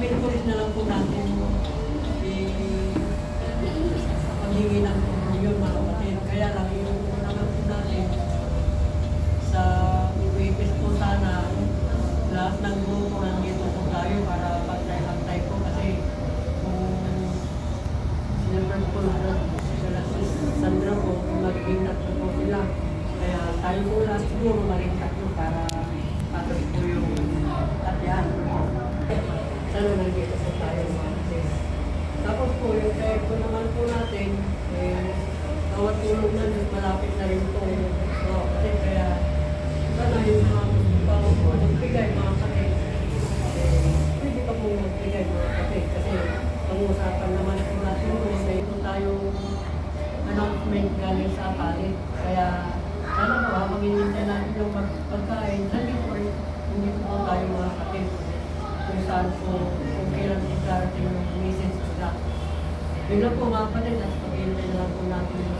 encourage na lang po natin paghingi ng yun mga kapatid. Kaya lang yung naman po natin sa UAPS po sana lahat ng grupo nandito po tayo para pantay-pantay po kasi kung sinabi po na sila si Sandra po kung magiging tatlo po sila. Kaya tayo po lahat siguro maging tatlo para patos po yung tatyan. Sana nandito po tayo. Tapos po, yung kaya po naman po natin, eh, bawat tulong na dun, malapit na rin po. So, kasi kaya, sana yung mga bawat po magbigay mga kapatid, eh, pwede pa po magbigay mga kapatid. Kasi, pag-usapan naman po natin po, may po tayong announcement galing sa palit. Kaya, sana po, habang hinintay natin yung mag- pagkain, po rin, hindi po tayo mga kapatid kung saan po darating yung message nila. Yun lang po mga kapatid, at pag-iintay na lang po natin yung